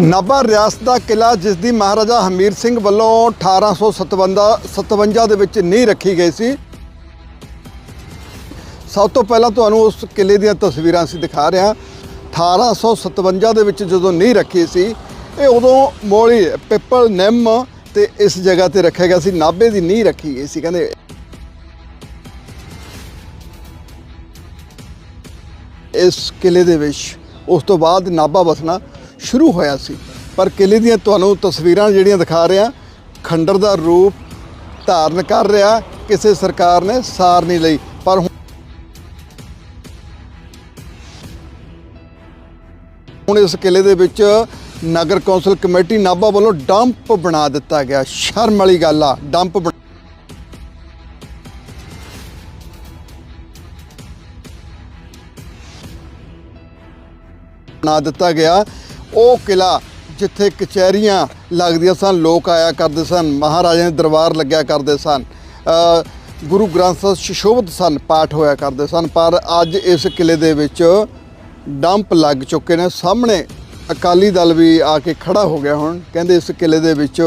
ਨਾਭਾ ਰਿਆਸਤ ਦਾ ਕਿਲਾ ਜਿਸ ਦੀ ਮਹਾਰਾਜਾ ਹਮੀਰ ਸਿੰਘ ਵੱਲੋਂ 1857 57 ਦੇ ਵਿੱਚ ਨੀਂਹ ਰੱਖੀ ਗਈ ਸੀ। ਸਭ ਤੋਂ ਪਹਿਲਾਂ ਤੁਹਾਨੂੰ ਉਸ ਕਿਲੇ ਦੀਆਂ ਤਸਵੀਰਾਂ ਅਸੀਂ ਦਿਖਾ ਰਹੇ ਹਾਂ। 1857 ਦੇ ਵਿੱਚ ਜਦੋਂ ਨੀਂਹ ਰੱਖੀ ਸੀ, ਇਹ ਉਦੋਂ ਮੋਲੀ, ਪਿੱਪਲ, ਨਿੰਮ ਤੇ ਇਸ ਜਗ੍ਹਾ ਤੇ ਰੱਖਿਆ ਗਿਆ ਸੀ। ਨਾਭੇ ਦੀ ਨੀਂਹ ਰੱਖੀ ਗਈ ਸੀ, ਕਹਿੰਦੇ। ਇਸ ਕਿਲੇ ਦੇ ਵਿੱਚ ਉਸ ਤੋਂ ਬਾਅਦ ਨਾਭਾ ਵਸਣਾ ਸ਼ੁਰੂ ਹੋਇਆ ਸੀ। ਪਰ ਕਿਲੇ ਦੀਆਂ ਤੁਹਾਨੂੰ ਤਸਵੀਰਾਂ ਜਿਹੜੀਆਂ ਦਿਖਾ ਰਿਹਾ, ਖੰਡਰ ਦਾ ਰੂਪ ਧਾਰਨ ਕਰ ਰਿਹਾ, ਕਿਸੇ ਸਰਕਾਰ ਨੇ ਸਾਰ ਨਹੀਂ ਲਈ। ਪਰ ਹੁਣ- ਹੁਣ ਇਸ ਕਿਲੇ ਦੇ ਵਿੱਚ ਨਗਰ ਕੌਂਸਲ ਕਮੇਟੀ ਨਾਭਾ ਵੱਲੋਂ ਡੰਪ ਬਣਾ ਦਿੱਤਾ ਗਿਆ। ਸ਼ਰਮ ਵਾਲੀ ਗੱਲ ਆ, ਡੰਪ ਬਣਾ ਦਿੱਤਾ ਗਿਆ। ਉਹ ਕਿਲਾ ਜਿੱਥੇ ਕਚਹਿਰੀਆਂ ਲੱਗਦੀਆਂ ਸਨ, ਲੋਕ ਆਇਆ ਕਰਦੇ ਸਨ ਮਹਾਰਾਜਾ ਦੇ ਦਰਬਾਰ ਲੱਗਿਆ ਕਰਦੇ ਸਨ ਗੁਰੂ ਗ੍ਰੰਥ ਸਾਹਿਬ ਸੁਸ਼ੋਭਿਤ ਸਨ, ਪਾਠ ਹੋਇਆ ਕਰਦੇ ਸਨ, ਪਰ ਅੱਜ ਇਸ ਕਿਲੇ ਦੇ ਵਿੱਚ ਡੰਪ ਲੱਗ ਚੁੱਕੇ ਨੇ। ਸਾਹਮਣੇ ਅਕਾਲੀ ਦਲ ਵੀ ਆ ਕੇ ਖੜਾ ਹੋ ਗਿਆ ਹੁਣ। ਕਹਿੰਦੇ ਇਸ ਕਿਲੇ ਦੇ ਵਿੱਚ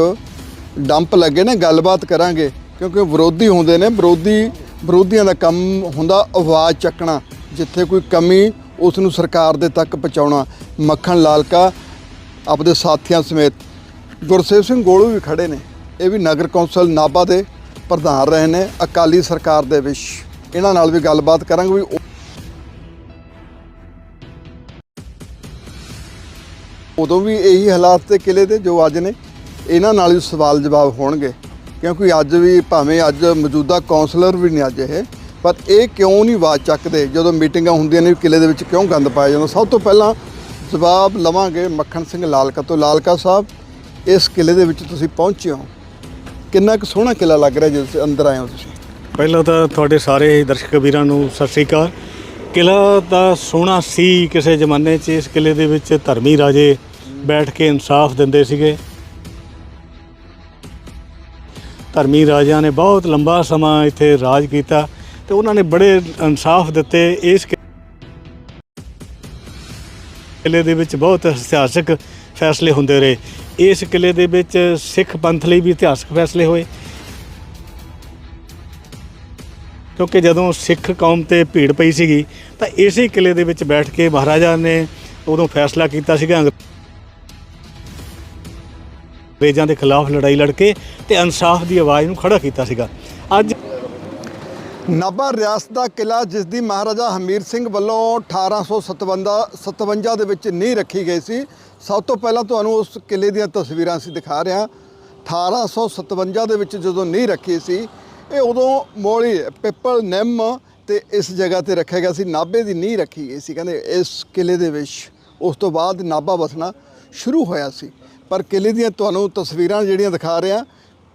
ਡੰਪ ਲੱਗੇ ਨੇ, ਗੱਲਬਾਤ ਕਰਾਂਗੇ, ਕਿਉਂਕਿ ਵਿਰੋਧੀ ਹੁੰਦੇ ਨੇ। ਵਿਰੋਧੀ, ਵਿਰੋਧੀਆਂ ਦਾ ਕੰਮ ਹੁੰਦਾ ਆਵਾਜ਼ ਚੱਕਣਾ, ਜਿੱਥੇ ਕੋਈ ਕਮੀ ਉਸ ਨੂੰ ਸਰਕਾਰ ਦੇ ਤੱਕ ਪਹੁੰਚਾਉਣਾ ਮੱਖਣ ਲਾਲਕਾ ਆਪਦੇ ਸਾਥੀਆਂ ਸਮੇਤ। ਗੁਰਸੇਵ ਸਿੰਘ ਗੋਲੂ ਵੀ ਖੜੇ ਨੇ। ਇਹ ਵੀ ਨਗਰ ਕੌਂਸਲ ਨਾਭਾ ਦੇ ਪ੍ਰਧਾਨ ਰਹੇ ਨੇ। ਅਕਾਲੀ ਸਰਕਾਰ ਦੇ ਵਿੱਚ ਇਹਨਾਂ ਨਾਲ ਵੀ ਗੱਲਬਾਤ ਕਰਾਂਗੇ ਵੀ ਉਦੋਂ ਵੀ ਇਹੀ ਹਾਲਾਤ ਤੇ ਕਿਲੇ ਦੇ ਜੋ ਅੱਜ ਨੇ, ਇਹਨਾਂ ਨਾਲ ਵੀ ਸਵਾਲ ਜਵਾਬ ਹੋਣਗੇ। ਕਿਉਂਕਿ ਅੱਜ ਵੀ ਭਾਵੇਂ ਅੱਜ ਮੌਜੂਦਾ ਕਾਉਂਸਲਰ ਵੀ ਨੇ ਅੱਜ ਇਹ। ਪਰ ਇਹ ਕਿਉਂ ਨਹੀਂ ਆਵਾਜ਼ ਚੱਕਦੇ? ਜਦੋਂ ਮੀਟਿੰਗਾਂ ਹੁੰਦੀਆਂ ਨੇ ਵੀ ਕਿਲੇ ਦੇ ਵਿੱਚ ਕਿਉਂ ਗੰਦ ਪਾਇਆ ਜਾਂਦਾ? ਸਭ ਤੋਂ ਪਹਿਲਾਂ ਜਵਾਬ ਲਵਾਂਗੇ ਮੱਖਣ ਸਿੰਘ ਲਾਲਕਾ ਤੋਂ। ਲਾਲਕਾ ਸਾਹਿਬ, ਇਸ ਕਿਲੇ ਦੇ ਵਿੱਚ ਤੁਸੀਂ ਪਹੁੰਚੇ ਹੋ। ਕਿੰਨਾ ਕੁ ਸੋਹਣਾ ਕਿਲਾ ਲੱਗ ਰਿਹਾ ਜਦੋਂ ਅੰਦਰ ਆਏ ਹੋ ਤੁਸੀਂ? ਪਹਿਲਾਂ ਤਾਂ ਤੁਹਾਡੇ ਸਾਰੇ ਦਰਸ਼ਕ ਵੀਰਾਂ ਨੂੰ ਸਤਿ ਸ੍ਰੀ ਅਕਾਲ। ਕਿਲਾ ਤਾਂ ਸੋਹਣਾ ਸੀ ਕਿਸੇ ਜ਼ਮਾਨੇ 'ਚ। ਇਸ ਕਿਲੇ ਦੇ ਵਿੱਚ ਧਰਮੀ ਰਾਜੇ ਬੈਠ ਕੇ ਇਨਸਾਫ ਦਿੰਦੇ ਸੀਗੇ। ਧਰਮੀ ਰਾਜਿਆਂ ਨੇ ਬਹੁਤ ਲੰਬਾ ਸਮਾਂ ਇੱਥੇ ਰਾਜ ਕੀਤਾ। ਤੇ ਉਹਨਾਂ ਨੇ ਬੜੇ ਇਨਸਾਫ ਦਿੱਤੇ ਇਸ ਕਿਲੇ ਦੇ ਵਿੱਚ ਬਹੁਤ ਇਤਿਹਾਸਕ ਫੈਸਲੇ ਹੁੰਦੇ ਰਹੇ। ਇਸ ਕਿਲੇ ਦੇ ਵਿੱਚ ਸਿੱਖ ਪੰਥ ਲਈ ਵੀ ਇਤਿਹਾਸਕ ਫੈਸਲੇ ਹੋਏ। ਕਿਉਂਕਿ ਜਦੋਂ ਸਿੱਖ ਕੌਮ ਤੇ ਭੀੜ ਪਈ ਸੀਗੀ, ਤਾਂ ਇਸੇ ਕਿਲੇ ਦੇ ਵਿੱਚ ਬੈਠ ਕੇ ਮਹਾਰਾਜਾ ਨੇ ਉਦੋਂ ਫੈਸਲਾ ਕੀਤਾ ਸੀਗਾ ਅੰਗਰੇਜ਼ਾਂ ਦੇ ਖਿਲਾਫ ਲੜਾਈ ਲੜ ਕੇ ਤੇ ਇਨਸਾਫ ਦੀ ਆਵਾਜ਼ ਨੂੰ ਖੜਾ ਕੀਤਾ ਸੀਗਾ। ਅੱਜ ਨਾਭਾ ਰਿਆਸਤ ਦਾ ਕਿਲਾ ਜਿਸ ਦੀ ਮਹਾਰਾਜਾ ਹਮੀਰ ਸਿੰਘ ਵੱਲੋਂ 1857 57 ਦੇ ਵਿੱਚ ਨੀਂਹ ਰੱਖੀ ਗਈ ਸੀ। ਸਭ ਤੋਂ ਪਹਿਲਾਂ ਤੁਹਾਨੂੰ ਉਸ ਕਿਲੇ ਦੀਆਂ ਤਸਵੀਰਾਂ ਅਸੀਂ ਦਿਖਾ ਰਹੇ ਹਾਂ। 1857 ਦੇ ਵਿੱਚ ਜਦੋਂ ਨੀਂਹ ਰੱਖੀ ਸੀ, ਇਹ ਉਦੋਂ ਮੋਲੀ ਪਿੱਪਲ ਨਿੰਮ ਤੇ ਇਸ ਜਗ੍ਹਾ ਤੇ ਰੱਖਿਆ ਗਿਆ ਸੀ। ਨਾਭੇ ਦੀ ਨੀਂਹ ਰੱਖੀ ਗਈ ਸੀ। ਕਹਿੰਦੇ ਇਸ ਕਿਲੇ ਦੇ ਵਿੱਚ ਉਸ ਤੋਂ ਬਾਅਦ ਨਾਭਾ ਵਸਣਾ ਸ਼ੁਰੂ ਹੋਇਆ ਸੀ। ਪਰ ਕਿਲੇ ਦੀਆਂ ਤੁਹਾਨੂੰ ਤਸਵੀਰਾਂ ਜਿਹੜੀਆਂ ਦਿਖਾ ਰਿਹਾ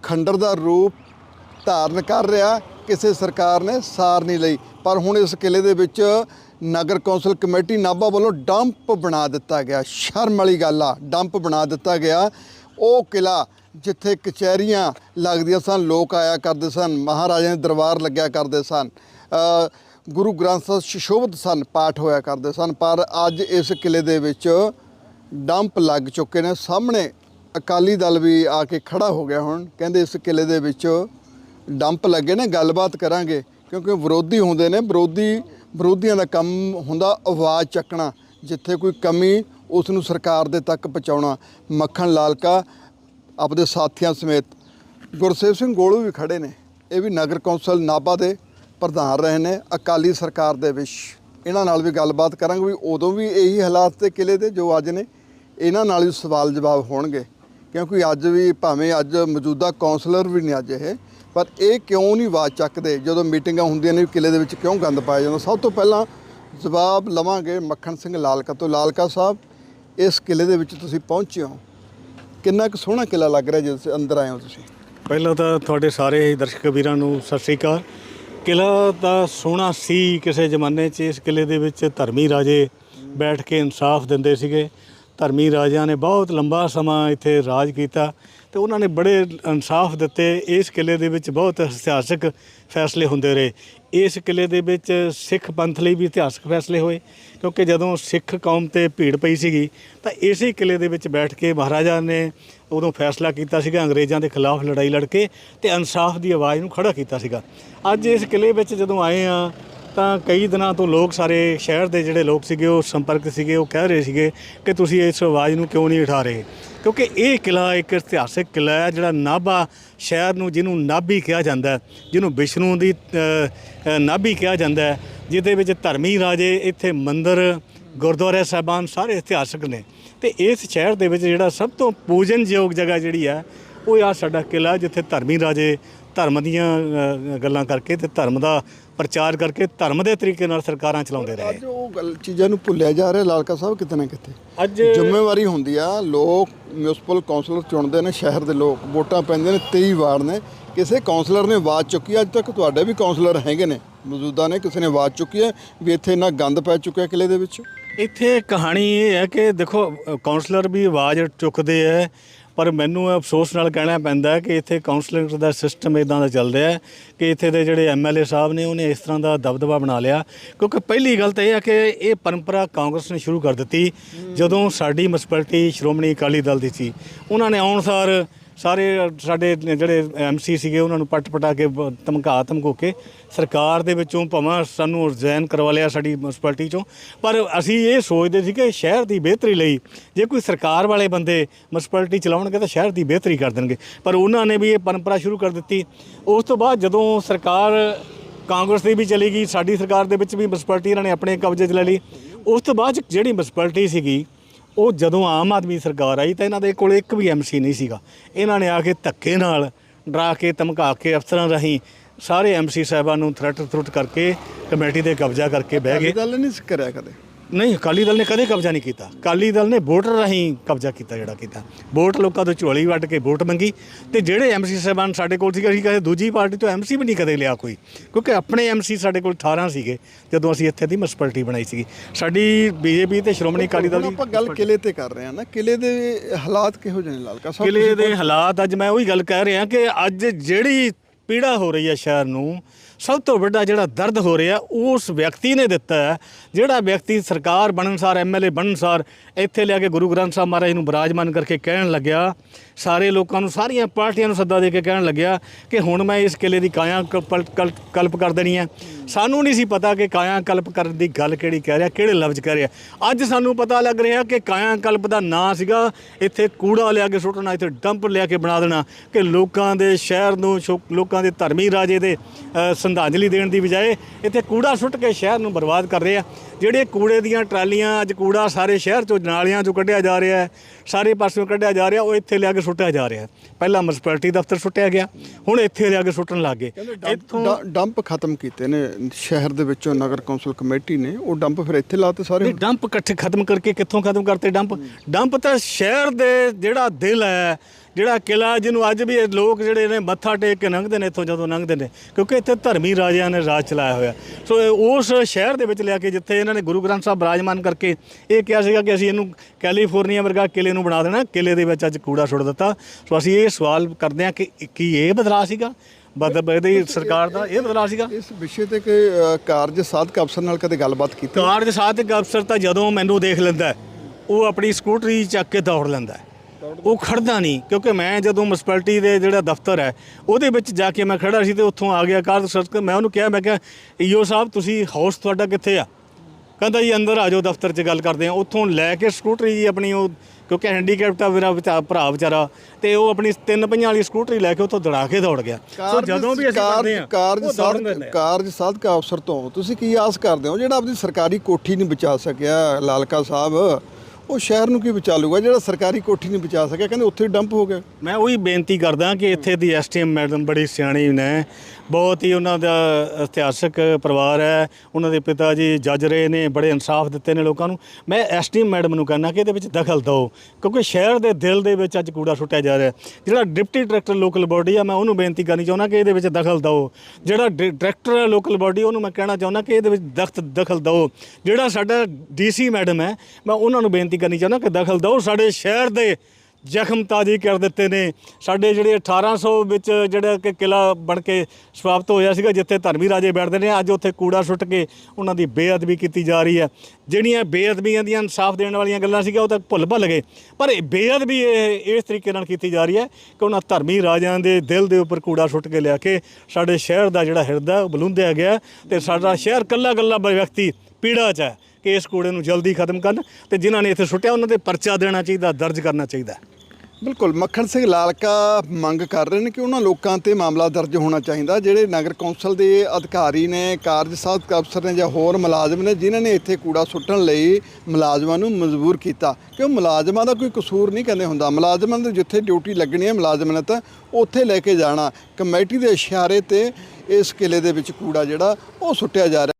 ਖੰਡਰ ਦਾ ਰੂਪ ਧਾਰਨ ਕਰ ਰਿਹਾ। ਕਿਸੇ ਸਰਕਾਰ ਨੇ ਸਾਰ ਨਹੀਂ ਲਈ। ਪਰ ਹੁਣ ਇਸ ਕਿਲੇ ਦੇ ਵਿੱਚ ਨਗਰ ਕੌਂਸਲ ਕਮੇਟੀ ਨਾਭਾ ਵੱਲੋਂ ਡੰਪ ਬਣਾ ਦਿੱਤਾ ਗਿਆ। ਸ਼ਰਮ ਵਾਲੀ ਗੱਲ ਆ, ਡੰਪ ਬਣਾ ਦਿੱਤਾ ਗਿਆ। ਉਹ ਕਿਲਾ ਜਿੱਥੇ ਕਚਹਿਰੀਆਂ ਲੱਗਦੀਆਂ ਸਨ, ਲੋਕ ਆਇਆ ਕਰਦੇ ਸਨ ਮਹਾਰਾਜਾ ਦੇ ਦਰਬਾਰ ਲੱਗਿਆ ਕਰਦੇ ਸਨ ਗੁਰੂ ਗ੍ਰੰਥ ਸਾਹਿਬ ਸੁਸ਼ੋਭਿਤ ਸਨ, ਪਾਠ ਹੋਇਆ ਕਰਦੇ ਸਨ। ਪਰ ਅੱਜ ਇਸ ਕਿਲੇ ਦੇ ਵਿੱਚ ਡੰਪ ਲੱਗ ਚੁੱਕੇ ਨੇ। ਸਾਹਮਣੇ ਅਕਾਲੀ ਦਲ ਵੀ ਆ ਕੇ ਖੜਾ ਹੋ ਗਿਆ ਹੁਣ। ਕਹਿੰਦੇ ਇਸ ਕਿਲੇ ਦੇ ਵਿੱਚ ਡੰਪ ਲੱਗੇ ਨੇ, ਗੱਲਬਾਤ ਕਰਾਂਗੇ, ਕਿਉਂਕਿ ਵਿਰੋਧੀ ਹੁੰਦੇ ਨੇ। ਵਿਰੋਧੀ, ਵਿਰੋਧੀਆਂ ਦਾ ਕੰਮ ਹੁੰਦਾ ਆਵਾਜ਼ ਚੱਕਣਾ, ਜਿੱਥੇ ਕੋਈ ਕਮੀ ਉਸ ਨੂੰ ਸਰਕਾਰ ਦੇ ਤੱਕ ਪਹੁੰਚਾਉਣਾ। ਮੱਖਣ ਲਾਲਕਾ ਆਪਦੇ ਸਾਥੀਆਂ ਸਮੇਤ। ਗੁਰਸੇਵ ਸਿੰਘ ਗੋਲੂ ਵੀ ਖੜੇ ਨੇ। ਇਹ ਵੀ ਨਗਰ ਕੌਂਸਲ ਨਾਭਾ ਦੇ ਪ੍ਰਧਾਨ ਰਹੇ ਨੇ। ਅਕਾਲੀ ਸਰਕਾਰ ਦੇ ਵਿੱਚ ਇਹਨਾਂ ਨਾਲ ਵੀ ਗੱਲਬਾਤ ਕਰਾਂਗੇ ਵੀ ਉਦੋਂ ਵੀ ਇਹੀ ਹਾਲਾਤ ਤੇ ਕਿਲੇ ਦੇ ਜੋ ਅੱਜ ਨੇ, ਇਹਨਾਂ ਨਾਲ ਵੀ ਸਵਾਲ ਜਵਾਬ ਹੋਣਗੇ। ਕਿਉਂਕਿ ਅੱਜ ਵੀ ਭਾਵੇਂ ਅੱਜ ਮੌਜੂਦਾ ਕੌਂਸਲਰ ਵੀ ਨੇ ਅੱਜ ਇਹ। ਪਰ ਇਹ ਕਿਉਂ ਨਹੀਂ ਆਵਾਜ਼ ਚੱਕਦੇ? ਜਦੋਂ ਮੀਟਿੰਗਾਂ ਹੁੰਦੀਆਂ ਨੇ ਵੀ ਕਿਲੇ ਦੇ ਵਿੱਚ ਕਿਉਂ ਗੰਦ ਪਾਇਆ ਜਾਂਦਾ? ਸਭ ਤੋਂ ਪਹਿਲਾਂ ਜਵਾਬ ਲਵਾਂਗੇ ਮੱਖਣ ਸਿੰਘ ਲਾਲਕਾ ਤੋਂ। ਲਾਲਕਾ ਸਾਹਿਬ, ਇਸ ਕਿਲੇ ਦੇ ਵਿੱਚ ਤੁਸੀਂ ਪਹੁੰਚੇ ਹੋ। ਕਿੰਨਾ ਕੁ ਸੋਹਣਾ ਕਿਲਾ ਲੱਗ ਰਿਹਾ ਜਦੋਂ ਅੰਦਰ ਆਏ ਹੋ ਤੁਸੀਂ? ਪਹਿਲਾਂ ਤਾਂ ਤੁਹਾਡੇ ਸਾਰੇ ਦਰਸ਼ਕ ਵੀਰਾਂ ਨੂੰ ਸਤਿ ਸ੍ਰੀ ਅਕਾਲ। ਕਿਲਾ ਤਾਂ ਸੋਹਣਾ ਸੀ ਕਿਸੇ ਜ਼ਮਾਨੇ 'ਚ। ਇਸ ਕਿਲੇ ਦੇ ਵਿੱਚ ਧਰਮੀ ਰਾਜੇ ਬੈਠ ਕੇ ਇਨਸਾਫ ਦਿੰਦੇ ਸੀਗੇ। ਧਰਮੀ ਰਾਜਿਆਂ ਨੇ ਬਹੁਤ ਲੰਬਾ ਸਮਾਂ ਇੱਥੇ ਰਾਜ ਕੀਤਾ। ਤੇ ਉਹਨਾਂ ਨੇ ਬੜੇ ਇਨਸਾਫ ਦਿੱਤੇ। ਇਸ ਕਿਲੇ ਦੇ ਵਿੱਚ ਬਹੁਤ ਇਤਿਹਾਸਕ ਫੈਸਲੇ ਹੁੰਦੇ ਰਹੇ। ਇਸ ਕਿਲੇ ਦੇ ਵਿੱਚ ਸਿੱਖ ਪੰਥ ਲਈ ਵੀ ਇਤਿਹਾਸਕ ਫੈਸਲੇ ਹੋਏ, ਕਿਉਂਕਿ ਜਦੋਂ ਸਿੱਖ ਕੌਮ ਤੇ ਭੀੜ ਪਈ ਸੀਗੀ, ਤਾਂ ਇਸੇ ਕਿਲੇ ਦੇ ਵਿੱਚ ਬੈਠ ਕੇ ਮਹਾਰਾਜਾ ਨੇ ਉਦੋਂ ਫੈਸਲਾ ਕੀਤਾ ਸੀਗਾ, ਅੰਗਰੇਜ਼ਾਂ ਦੇ ਖਿਲਾਫ ਲੜਾਈ ਲੜ ਕੇ ਤੇ ਇਨਸਾਫ ਦੀ ਆਵਾਜ਼ ਨੂੰ ਖੜਾ ਕੀਤਾ ਸੀਗਾ। ਅੱਜ ਇਸ ਕਿਲੇ ਵਿੱਚ ਜਦੋਂ ਆਏ ਆ ਤਾਂ ਕਈ ਦਿਨਾਂ ਤੋਂ ਲੋਕ ਸਾਰੇ ਸ਼ਹਿਰ ਦੇ ਜਿਹੜੇ ਲੋਕ ਸੀਗੇ, ਉਹ ਸੰਪਰਕ ਸੀਗੇ, ਉਹ ਕਹਿ ਰਹੇ ਸੀਗੇ ਕਿ ਤੁਸੀਂ ਇਸ ਆਵਾਜ਼ ਨੂੰ ਕਿਉਂ ਨਹੀਂ ਉਠਾ ਰਹੇ? ਕਿਉਂਕਿ ਇਹ ਕਿਲਾ ਇੱਕ ਇਤਿਹਾਸਿਕ ਕਿਲਾ ਹੈ, ਜਿਹੜਾ ਨਾਭਾ ਸ਼ਹਿਰ ਨੂੰ ਜਿਹਨੂੰ ਨਾਭੀ ਕਿਹਾ ਜਾਂਦਾ ਜਿਹਨੂੰ ਵਿਸ਼ਨੂੰ ਦੀ ਨਾਭੀ ਕਿਹਾ ਜਾਂਦਾ ਜਿਹਦੇ ਵਿੱਚ ਧਰਮੀ ਰਾਜੇ, ਇੱਥੇ ਮੰਦਰ, ਗੁਰਦੁਆਰੇ ਸਾਹਿਬਾਨ ਸਾਰੇ ਇਤਿਹਾਸਕ ਨੇ। ਤੇ ਇਸ ਸ਼ਹਿਰ ਦੇ ਵਿੱਚ ਜਿਹੜਾ ਸਭ ਤੋਂ ਪੂਜਨਯੋਗ ਜਗ੍ਹਾ ਜਿਹੜੀ ਹੈ, ਉਹ ਆ ਸਾਡਾ ਕਿਲਾ ਜਿੱਥੇ ਧਰਮੀ ਰਾਜੇ ਧਰਮ ਦੀਆਂ ਅ, ਗੱਲਾਂ ਕਰਕੇ ਤੇ ਧਰਮ ਦਾ ਪ੍ਰਚਾਰ ਕਰਕੇ ਧਰਮ ਦੇ ਤਰੀਕੇ ਨਾਲ ਸਰਕਾਰਾਂ ਚਲਾਉਂਦੇ ਰਹੇ। ਅੱਜ ਉਹ ਗੱਲ ਚੀਜ਼ਾਂ ਨੂੰ ਭੁੱਲਿਆ ਜਾ ਰਿਹਾ ਲਾਲਕਾ ਸਾਹਿਬ ਕਿਤੇ ਨਾ ਕਿਤੇ। ਅੱਜ ਜ਼ਿੰਮੇਵਾਰੀ ਹੁੰਦੀ ਆ ਲੋਕ ਮਿਊਨਿਸਪਲ ਕਾਉਂਸਲਰ ਚੁਣਦੇ ਨੇ ਸ਼ਹਿਰ ਦੇ ਲੋਕ ਵੋਟਾਂ ਪੈਂਦੀਆਂ ਨੇ 23 ਵਾਰ ਨੇ। ਕਿਸੇ ਕਾਉਂਸਲਰ ਨੇ ਆਵਾਜ਼ ਚੁੱਕੀ ਅੱਜ ਤੱਕ ਤੁਹਾਡੇ ਵੀ ਕਾਉਂਸਲਰ ਹੈਗੇ ਨੇ ਮੌਜੂਦਾ ਨੇ ਕਿਸੇ ਨੇ ਆਵਾਜ਼ ਚੁੱਕੀ ਹੈ ਵੀ ਇੱਥੇ ਇੰਨਾ ਗੰਦ ਪੈ ਚੁੱਕਿਆ ਕਿਲੇ ਦੇ ਵਿੱਚ। ਇੱਥੇ ਕਹਾਣੀ ਇਹ ਹੈ ਕਿ ਦੇਖੋ ਅ, ਕਾਉਂਸਲਰ ਵੀ ਆਵਾਜ਼ ਚੁੱਕਦੇ ਹੈ ਪਰ ਮੈਨੂੰ ਅਫਸੋਸ ਨਾਲ ਕਹਿਣਾ ਪੈਂਦਾ ਕਿ ਇੱਥੇ ਕਾਉਂਸਲਿੰਗ ਦਾ ਸਿਸਟਮ ਇਦਾਂ ਦਾ ਚੱਲ ਰਿਹਾ ਹੈ ਕਿ ਇੱਥੇ ਦੇ ਜਿਹੜੇ ਐਮਐਲਏ ਸਾਹਿਬ ਨੇ, ਉਹਨੇ ਇਸ ਤਰ੍ਹਾਂ ਦਾ ਦਬਦਬਾ ਬਣਾ ਲਿਆ। ਕਿਉਂਕਿ ਪਹਿਲੀ ਗੱਲ ਤਾਂ ਇਹ ਹੈ ਕਿ ਇਹ ਪਰੰਪਰਾ ਕਾਂਗਰਸ ਨੇ ਸ਼ੁਰੂ ਕਰ ਦਿੱਤੀ ਜਦੋਂ ਸਾਡੀ ਮਿਊਨਿਸਪੈਲਿਟੀ ਸ਼੍ਰੋਮਣੀ ਅਕਾਲੀ ਦਲ ਦੀ ਸੀ। ਉਹਨਾਂ ਨੇ ਆਉਣ ਸਾਰੇ ਸਾਡੇ ਜਿਹੜੇ ਐਮਸੀ ਸੀਗੇ, ਉਹਨਾਂ ਨੂੰ ਪੱਟ ਪਟਾ ਕੇ ਧਮਕਾ ਧਮਕੋ ਕੇ ਸਰਕਾਰ ਦੇ ਵਿੱਚੋਂ ਭਾਵੇਂ ਸਾਨੂੰ ਰਿਜ਼ਾਈਨ ਕਰਵਾ ਲਿਆ ਸਾਡੀ ਮਿਊਨਿਸਪੈਲਿਟੀ ਚੋਂ। ਪਰ ਅਸੀਂ ਇਹ ਸੋਚਦੇ ਸੀ ਕਿ ਸ਼ਹਿਰ ਦੀ ਬਿਹਤਰੀ ਲਈ ਜੇ ਕੋਈ ਸਰਕਾਰ ਵਾਲੇ ਬੰਦੇ ਮਿਊਨਿਸਪੈਲਿਟੀ ਚਲਾਉਣਗੇ ਤਾਂ ਸ਼ਹਿਰ ਦੀ ਬਿਹਤਰੀ ਕਰ ਦੇਣਗੇ। ਪਰ ਉਹਨਾਂ ਨੇ ਵੀ ਇਹ ਪਰੰਪਰਾ ਸ਼ੁਰੂ ਕਰ ਦਿੱਤੀ। ਉਸ ਤੋਂ ਬਾਅਦ ਜਦੋਂ ਸਰਕਾਰ ਕਾਂਗਰਸ ਦੀ ਵੀ ਚਲੀ ਗਈ, ਸਾਡੀ ਸਰਕਾਰ ਦੇ ਵਿੱਚ ਵੀ ਮਿਊਨਿਸਪੈਲਿਟੀ ਇਹਨਾਂ ਨੇ ਆਪਣੇ ਕਬਜ਼ੇ 'ਚ ਲੈ ਲਈ। ਉਸ ਤੋਂ ਬਾਅਦ 'ਚ ਜਿਹੜੀ ਮਿਊਨਿਸਪੈਲਿਟੀ ਸੀਗੀ ਉਹ ਜਦੋਂ ਆਮ ਆਦਮੀ ਸਰਕਾਰ ਆਈ ਤਾਂ ਇਹਨਾਂ ਦੇ ਕੋਲ ਇੱਕ ਵੀ ਐਮਸੀ ਨਹੀਂ ਸੀਗਾ। ਇਹਨਾਂ ਨੇ ਆ ਕੇ ਧੱਕੇ ਨਾਲ ਡਰਾ ਕੇ ਧਮਕਾ ਕੇ ਅਫਸਰਾਂ ਰਾਹੀਂ ਸਾਰੇ ਐਮਸੀ ਸਾਹਿਬਾਨ ਨੂੰ ਥ੍ਰੈਟ ਥਰੁੱਟ ਕਰਕੇ ਕਮੇਟੀ ਦੇ ਕਬਜ਼ਾ ਕਰਕੇ ਬਹਿ ਗਏ। ਨੇ ਨਹੀਂ ਕਰਿਆ ਕਦੇ। ਨਹੀਂ ਅਕਾਲੀ ਦਲ ਨੇ ਕਦੇ ਕਬਜ਼ਾ ਨਹੀਂ ਕੀਤਾ। ਅਕਾਲੀ ਦਲ ਨੇ ਵੋਟਰ ਰਾਹੀਂ ਕਬਜ਼ਾ ਕੀਤਾ ਜਿਹੜਾ ਕੀਤਾ। ਵੋਟ ਲੋਕਾਂ ਤੋਂ ਝੋਲੀ ਵੱਟ ਕੇ ਵੋਟ ਮੰਗੀ ਤੇ ਜਿਹੜੇ ਐਮਸੀ ਸਾਹਿਬਾਨ ਸਾਡੇ ਕੋਲ ਸੀਗੇ ਅਸੀਂ ਕਦੇ ਦੂਜੀ ਪਾਰਟੀ ਤੋਂ ਐਮਸੀ ਵੀ ਨਹੀਂ ਕਦੇ ਲਿਆ ਕੋਈ ਕਿਉਂਕਿ ਆਪਣੇ ਐਮਸੀ ਸਾਡੇ ਕੋਲ 18 ਸੀਗੇ ਜਦੋਂ ਅਸੀਂ ਇੱਥੇ ਦੀ ਮਿਊਨਿਸਪੈਲਿਟੀ ਬਣਾਈ ਸੀਗੀ। ਸਾਡੀ ਬੀਜੇਪੀ ਤੇ ਸ਼੍ਰੋਮਣੀ ਅਕਾਲੀ ਦਲ ਦੀ ਆਪਾਂ ਗੱਲ ਕਿਲੇ ਤੇ ਕਰ ਰਹੇ ਹਾਂ ਨਾ ਕਿਲੇ ਦੇ ਹਾਲਾਤ ਕਿਹੋ ਜਿਹੇ ਨੇ ਲਾਲਕਾ ਸਾਹਿਬ ਕਿਲੇ ਦੇ ਹਾਲਾਤ ਅੱਜ ਮੈਂ ਉਹੀ ਗੱਲ ਕਹਿ ਰਿਹਾ ਕਿ ਅੱਜ ਜਿਹੜੀ ਪੀੜਾ ਹੋ ਰਹੀ ਹੈ ਸ਼ਹਿਰ ਨੂੰ ਸਭ ਤੋਂ ਵੱਡਾ ਜਿਹੜਾ ਦਰਦ ਹੋ ਰਿਹਾ, ਉਸ ਵਿਅਕਤੀ ਨੇ ਦਿੱਤਾ ਹੈ। ਜਿਹੜਾ ਵਿਅਕਤੀ ਸਰਕਾਰ ਬਣਨ ਸਾਰ ਐਮਐਲਏ ਬਣਨ ਸਾਰ ਇੱਥੇ ਲਿਆ ਕੇ ਗੁਰੂ ਗ੍ਰੰਥ ਸਾਹਿਬ ਮਹਾਰਾਜ ਨੂੰ ਬਰਾਜਮਾਨ ਕਰਕੇ ਕਹਿਣ ਲੱਗਿਆ। ਸਾਰੇ ਲੋਕਾਂ ਨੂੰ, ਸਾਰੀਆਂ ਪਾਰਟੀਆਂ ਨੂੰ ਸੱਦਾ ਦੇ ਕੇ ਕਹਿਣ ਲੱਗਿਆ ਕਿ ਹੁਣ ਮੈਂ ਇਸ ਕਿਲੇ ਦੀ ਕਾਇਆ ਕਲਪ ਕਲਪ- ਕਲਪ ਕਰ ਦੇਣੀ ਹੈ। ਸਾਨੂੰ ਨਹੀਂ ਸੀ ਪਤਾ ਕਿ ਕਾਇਆ ਕਲਪ ਕਰਨ ਦੀ ਗੱਲ ਕਿਹੜੀ ਕਹਿ ਰਿਹਾ, ਕਿਹੜੇ ਲਫ਼ਜ਼ ਕਹਿ ਰਿਹਾ। ਅੱਜ ਸਾਨੂੰ ਪਤਾ ਲੱਗ ਰਿਹਾ ਕਿ ਕਾਇਆ ਕਲਪ ਦਾ ਨਾਂ ਸੀਗਾ, ਇੱਥੇ ਕੂੜਾ ਲਿਆ ਕੇ ਸੁੱਟਣਾ, ਇੱਥੇ ਡੰਪ ਲਿਆ ਕੇ ਬਣਾ ਦੇਣਾ ਕਿ ਲੋਕਾਂ ਦੇ ਸ਼ਹਿਰ ਨੂੰ, ਸ਼ੋ- ਲੋਕਾਂ ਦੇ ਧਰਮੀ ਰਾਜੇ ਦੇ ਅ, ਸ਼ਰਧਾਂਜਲੀ ਦੇਣ ਦੀ ਬਜਾਏ ਇੱਥੇ ਕੂੜਾ ਸੁੱਟ ਕੇ ਸ਼ਹਿਰ ਨੂੰ ਬਰਬਾਦ ਕਰ ਰਹੇ ਆ। ਜਿਹੜੇ ਕੂੜੇ ਦੀਆਂ ਟਰਾਲੀਆਂ ਅੱਜ ਕੂੜਾ ਸਾਰੇ ਸ਼ਹਿਰ ਚੋਂ ਨਾਲੀਆਂ ਚੋਂ ਕੱਢਿਆ ਜਾ ਰਿਹਾ ਹੈ। ਸਾਰੇ ਪਾਸਿਓਂ ਕੱਢਿਆ ਜਾ ਰਿਹਾ ਉਹ ਇੱਥੇ ਲਿਆ ਕੇ ਸੁੱਟਿਆ ਜਾ ਰਿਹਾ। ਪਹਿਲਾਂ ਮਿਊਨਿਸਪੈਲਿਟੀ ਦਫ਼ਤਰ ਸੁੱਟਿਆ ਗਿਆ ਹੁਣ ਇੱਥੇ ਲਿਆ ਕੇ ਸੁੱਟਣ ਲੱਗ ਗਏ। ਇੱਥੋਂ ਡੰਪ ਖਤਮ ਕੀਤੇ ਨੇ ਸ਼ਹਿਰ ਦੇ ਵਿੱਚੋਂ ਨਗਰ ਕੌਂਸਲ ਕਮੇਟੀ ਨੇ ਉਹ ਡੰਪ ਫਿਰ ਇੱਥੇ ਲਾਤੇ ਸਾਰੇ ਡੰਪ ਇਕੱਠੇ ਖਤਮ ਕਰਕੇ ਕਿੱਥੋਂ ਖਤਮ ਕਰਤੇ ਡੰਪ ਡੰਪ ਤਾਂ ਸ਼ਹਿਰ ਦੇ ਜਿਹੜਾ ਦਿਲ ਹੈ ਜਿਹੜਾ ਕਿਲਾ ਜਿਹਨੂੰ ਅੱਜ ਵੀ ਲੋਕ ਜਿਹੜੇ ਨੇ ਮੱਥਾ ਟੇਕ ਕੇ ਲੰਘਦੇ ਨੇ ਇੱਥੋਂ ਜਦੋਂ ਲੰਘਦੇ ਨੇ ਕਿਉਂਕਿ ਇੱਥੇ ਧਰਮੀ ਰਾਜਿਆਂ ਨੇ ਰਾਜ ਚਲਾਇਆ ਹੋਇਆ। ਸੋ ਉਸ ਸ਼ਹਿਰ ਦੇ ਵਿੱਚ ਲਿਆ ਕੇ ਜਿੱਥੇ ਇਹਨਾਂ ਨੇ ਗੁਰੂ ਗ੍ਰੰਥ ਸਾਹਿਬ ਬਿਰਾਜਮਾਨ ਕਰਕੇ ਇਹ ਕਿਹਾ ਸੀਗਾ ਕਿ ਅਸੀਂ ਇਹਨੂੰ ਕੈਲੀਫੋਰਨੀਆ ਵਰਗਾ ਕਿਲੇ ਨੂੰ ਬਣਾ ਦੇਣਾ। ਕਿਲੇ ਦੇ ਵਿੱਚ ਅੱਜ ਕੂੜਾ ਸੁੱਟ ਦਿੱਤਾ। ਸੋ ਅਸੀਂ ਇਹ ਸਵਾਲ ਕਰਦੇ ਹਾਂ ਕਿ ਕੀ ਇਹ ਬਦਲਾਅ ਸੀਗਾ? ਬਦਲ ਇਹਦੀ ਸਰਕਾਰ ਦਾ ਇਹ ਬਦਲਾਅ ਸੀਗਾ? ਇਸ ਵਿਸ਼ੇ ਤੇ ਕਿ ਕਾਰਜ ਸਾਧਕ ਅਫਸਰ ਨਾਲ ਕਦੇ ਗੱਲਬਾਤ ਕੀਤੀ? ਕਾਰਜ ਸਾਧਕ ਅਫਸਰ ਤਾਂ ਜਦੋਂ ਮੈਨੂੰ ਦੇਖ ਲੈਂਦਾ ਉਹ ਆਪਣੀ ਸਕੂਟਰੀ ਚੱਕ ਕੇ ਦੌੜ ਲੈਂਦਾ। ਉਹ ਖੜਦਾ ਨਹੀਂ ਕਿਉਂਕਿ ਮੈਂ ਜਦੋਂ ਮਿਊਨਿਸਪੈਲਿਟੀ ਦੇ ਜਿਹੜਾ ਦਫ਼ਤਰ ਹੈ ਉਹਦੇ ਵਿੱਚ ਜਾ ਕੇ ਮੈਂ ਖੜਾ ਸੀ ਤੇ ਉੱਥੋਂ ਆ ਗਿਆ ਕਾਰਜ ਸਾਧਕ। ਮੈਂ ਉਹਨੂੰ ਕਿਹਾ ਮੈਂ ਕਿਹਾ ਈਓ ਸਾਹਿਬ ਤੁਸੀਂ ਹਾਊਸ ਤੁਹਾਡਾ ਕਿੱਥੇ ਆ? ਕਹਿੰਦਾ ਜੀ ਅੰਦਰ ਆ ਜਾਓ ਦਫ਼ਤਰ 'ਚ ਗੱਲ ਕਰਦੇ ਆ ਉੱਥੋਂ ਲੈ ਕੇ ਸਕੂਟਰੀ ਜੀ ਆਪਣੀ ਉਹ ਕਿਉਂਕਿ ਹੈਂਡੀਕੈਪਟ ਆ ਮੇਰਾ ਵਿਚਾ- ਭਰਾ ਵਿਚਾਰਾ ਤੇ ਉਹ ਆਪਣੀ ਤਿੰਨ ਪਹੀਆਂ ਵਾਲੀ ਸਕੂਟਰੀ ਲੈ ਕੇ ਉੱਥੋਂ ਦੜਾ ਕੇ ਦੌੜ ਗਿਆ। ਸੋ ਕਾਰਜ- ਜਦੋਂ ਵੀ ਅਸੀਂ ਆ ਕਾਰਜ ਸਾਧਕ ਕਾਰਜ ਸਾਧਕ ਅਫਸਰ ਤੋਂ ਤੁਸੀਂ ਕੀ ਆਸ ਕਰਦੇ ਹੋ ਜਿਹੜਾ ਆਪਣੀ ਸਰਕਾਰੀ ਕੋਠੀ ਨਹੀਂ ਬਚਾ ਸਕਿਆ ਲਾਲਕਾ ਸਾਹਿਬ? ਉਹ ਸ਼ਹਿਰ ਨੂੰ ਕੀ ਬਚਾ ਲੂਗਾ ਜਿਹੜਾ ਸਰਕਾਰੀ ਕੋਠੀ ਨਹੀਂ ਬਚਾ ਸਕਿਆ, ਕਹਿੰਦੇ ਉੱਥੇ ਹੀ ਡੰਪ ਹੋ ਗਿਆ। ਮੈਂ ਉਹੀ ਬੇਨਤੀ ਕਰਦਾ ਕਿ ਇੱਥੇ ਦੀ ਐਸਟੀਐਮ ਮੈਡਮ ਬੜੀ ਸਿਆਣੀ ਨੇ। ਬਹੁਤ ਹੀ ਉਹਨਾਂ ਦਾ ਇਤਿਹਾਸਕ ਪਰਿਵਾਰ ਹੈ। ਉਹਨਾਂ ਦੇ ਪਿਤਾ ਜੀ ਜੱਜ ਰਹੇ ਨੇ, ਬੜੇ ਇਨਸਾਫ ਦਿੱਤੇ ਨੇ ਲੋਕਾਂ ਨੂੰ। ਮੈਂ ਐਸਟੀਐਮ ਮੈਡਮ ਨੂੰ ਕਹਿੰਦਾ ਕਿ ਇਹਦੇ ਵਿੱਚ ਦਖਲ ਦਿਓ, ਕਿਉਂਕਿ ਸ਼ਹਿਰ ਦੇ ਦਿਲ ਦੇ ਵਿੱਚ ਅੱਜ ਕੂੜਾ ਸੁੱਟਿਆ ਜਾ ਰਿਹਾ ਜਿਹੜਾ ਡਿਪਟੀ ਡਾਇਰੈਕਟਰ ਲੋਕਲ ਬਾਡੀ ਆ, ਮੈਂ ਉਹਨੂੰ ਬੇਨਤੀ ਕਰਨੀ ਚਾਹੁੰਦਾ ਕਿ ਇਹਦੇ ਵਿੱਚ ਦਖਲ ਦਿਓ। ਜਿਹੜਾ ਡਿ- ਡਾਇਰੈਕਟਰ ਹੈ ਲੋਕਲ ਬਾਡੀ, ਉਹਨੂੰ ਮੈਂ ਕਹਿਣਾ ਚਾਹੁੰਦਾ ਕਿ ਇਹਦੇ ਵਿੱਚ ਦਖਤ, ਦਖਲ ਦਿਓ। ਜਿਹੜਾ ਸਾਡਾ ਡੀਸੀ ਮੈਡਮ ਹੈ, ਮੈਂ ਉਹਨਾਂ ਨੂੰ ਬੇਨਤੀ ਕਰਨੀ ਚਾਹੁੰਦਾ ਕਿ ਦਖਲ ਦਿਓ। ਸਾਡੇ ਸ਼ਹਿਰ ਦੇ ਜ਼ਖਮ ਤਾਜ਼ੀ ਕਰ ਦਿੱਤੇ ਨੇ। ਸਾਡੇ ਜਿਹੜੇ 1800 ਵਿੱਚ ਜਿਹੜਾ ਕਿ ਕਿਲਾ ਬਣ ਕੇ ਸਮਾਪਤ ਹੋਇਆ ਸੀਗਾ, ਜਿੱਥੇ ਧਰਮੀ ਰਾਜੇ ਬੈਠਦੇ ਨੇ, ਅੱਜ ਉੱਥੇ ਕੂੜਾ ਸੁੱਟ ਕੇ ਉਹਨਾਂ ਦੀ ਬੇਅਦਬੀ ਕੀਤੀ ਜਾ ਰਹੀ ਹੈ। ਜਿਹੜੀਆਂ ਬੇਅਦਬੀਆਂ ਦੀਆਂ ਇਨਸਾਫ ਦੇਣ ਵਾਲੀਆਂ ਗੱਲਾਂ ਸੀਗਾ ਉਹ ਤਾਂ ਭੁੱਲ ਭੁੱਲ ਗਏ। ਪਰ ਇਹ ਬੇਅਦਬੀ ਇਹ ਇਸ ਤਰੀਕੇ ਨਾਲ ਕੀਤੀ ਜਾ ਰਹੀ ਹੈ ਕਿ ਉਹਨਾਂ ਧਰਮੀ ਰਾਜਿਆਂ ਦੇ ਦਿਲ ਦੇ ਉੱਪਰ ਕੂੜਾ ਸੁੱਟ ਕੇ ਲਿਆ ਕੇ ਸਾਡੇ ਸ਼ਹਿਰ ਦਾ ਜਿਹੜਾ ਹਿਰਦਾ ਉਹ ਬਲੁੰਦਿਆ ਗਿਆ ਤੇ ਸਾਡਾ ਸ਼ਹਿਰ ਕੱਲਾ ਕੱਲਾ ਵਿਅਕਤੀ ਪੀੜਾ 'ਚ ਹੈ ਕਿ ਇਸ ਕੂੜੇ ਨੂੰ ਜਲਦੀ ਖਤਮ ਕਰਨ ਤੇ ਜਿਨ੍ਹਾਂ ਨੇ ਇੱਥੇ ਸੁੱਟਿਆ, ਉਹਨਾਂ ਤੇ ਪਰਚਾ ਦੇਣਾ ਚਾਹੀਦਾ, ਦਰਜ ਕਰਨਾ ਚਾਹੀਦਾ ਬਿਲਕੁਲ, ਮੱਖਣ ਸਿੰਘ ਲਾਲਕਾ ਮੰਗ ਕਰ ਰਹੇ ਨੇ ਕਿ ਉਹਨਾਂ ਲੋਕਾਂ ਤੇ ਮਾਮਲਾ ਦਰਜ ਹੋਣਾ ਚਾਹੀਦਾ, ਜਿਹੜੇ ਨਗਰ ਕੌਂਸਲ ਦੇ ਅਧਿਕਾਰੀ ਨੇ, ਕਾਰਜ ਸਾਧਕ ਅਫਸਰ ਨੇ ਜਾਂ ਹੋਰ ਮੁਲਾਜ਼ਮ ਨੇ, ਜਿਨ੍ਹਾਂ ਨੇ ਇੱਥੇ ਕੂੜਾ ਸੁੱਟਣ ਲਈ ਮੁਲਾਜ਼ਮਾਂ ਨੂੰ ਮਜਬੂਰ ਕੀਤਾ। ਕਿ ਉਹ ਮੁਲਾਜ਼ਮਾਂ ਦਾ ਕੋਈ ਕਸੂਰ ਨਹੀਂ ਕਹਿੰਦੇ ਹੁੰਦਾ। ਮੁਲਾਜ਼ਮਾਂ ਨੂੰ ਜਿੱਥੇ ਡਿਊਟੀ ਲੱਗਣੀ ਹੈ, ਮੁਲਾਜ਼ਮਾਂ ਨੇ ਤਾਂ ਉੱਥੇ ਲੈ ਕੇ ਜਾਣਾ। ਕਮੇਟੀ ਦੇ ਇਸ਼ਾਰੇ ਤੇ ਇਸ ਕਿਲੇ ਦੇ ਵਿੱਚ ਕੂੜਾ ਜਿਹੜਾ, ਉਹ ਸੁੱਟਿਆ ਜਾ ਰਿਹਾ।